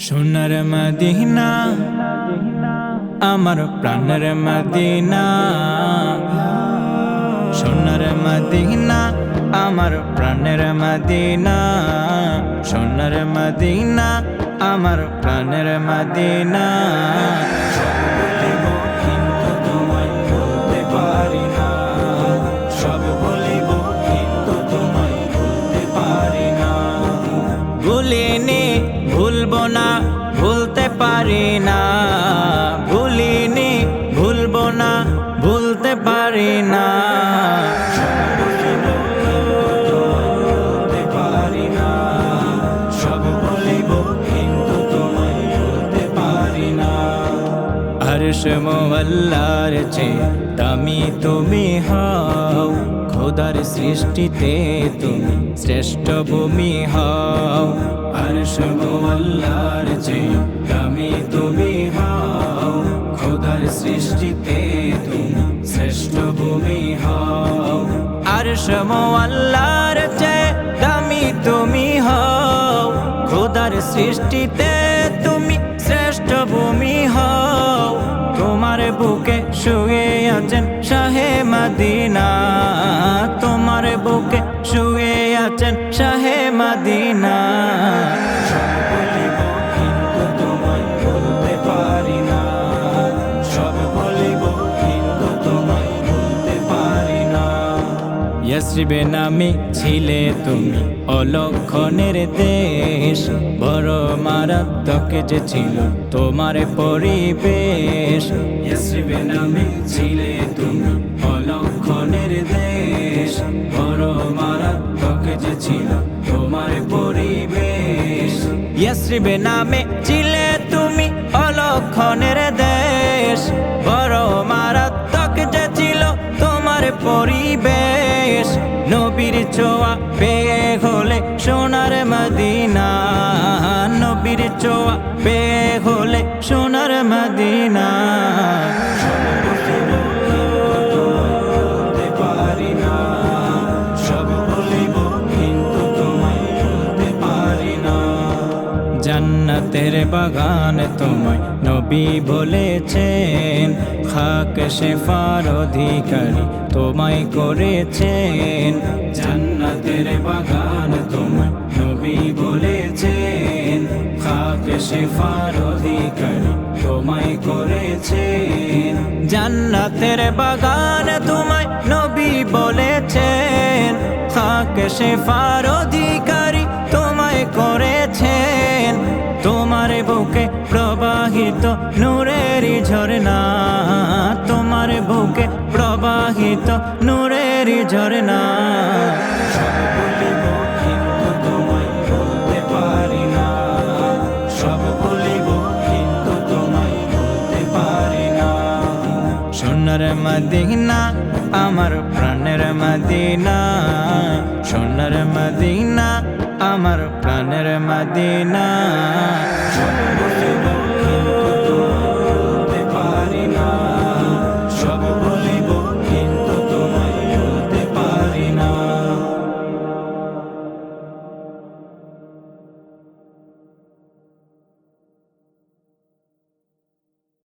সোনার মদিনা, আমার প্রাণের মদিনা। সোনার মদিনা, আমার প্রাণের মদিনা। সোনার মদিনা, আমার প্রাণের মদিনা। ভুলিনি ভুলবো না ভুলতে পারি না। ভুলিনি ভুলবো না ভুলতে পারি না। মোল্লার চে দামি তুমি হও। খোদার সৃষ্টিতে তুমি শ্রেষ্ঠ ভূমি হও। হর্ষ মোল্লার চে দামি তুমি হও। খোদার সৃষ্টিতে তুমি শ্রেষ্ঠ ভূমি হও। আরশ মোল্লার চে দামি তুমি হও। খোদার সৃষ্টিতে বুকে শুয়ে আছেন শাহে মাদিনা। তোমার বুকে শুয়ে আছেন শাহে মদিনা। ইয়াসরিবে নামে ছিলে তুমি। অলক্ষণের দেশ, বড় মারাত্মক যে ছিল তোমার পরিবেশ। ইয়াসরিবে নামে ছিলে তুমি। অলক্ষণের দেশ, বড় মারাত্মক যে ছিল তোমার পরিবেশ। ইয়াসরিবে নামে ছিলে তুমি। অলক্ষণের দেশ, বড় মারাত্মক যে ছিল তোমার পরিবেশ। ছোঁয়া পেয়ে হলে সোনার মদিনা। নবীর চোয়া পেয়ে হলে সোনার মদিনা। জান্নাতের বাগান তোমায় নবী বলেছেন, খাক শেফার অধিকারী তোমায় করেছেন। জান্নাতের বাগান তোমায় নবী বলেছেন, খাক শেফার অধিকারী তোমায় করেছেন। জান্নাতের বাগান তোমায় নবী বলেছেন, খাক শেফার অধিকারী তোমায় করেছেন। ঝরনা তোমার বুকে প্রবাহিত নূরের ঝরনা সোনার মদিনা, আমার প্রাণের মদিনা। সোনার মদিনা, আমার প্রাণের মদিনা।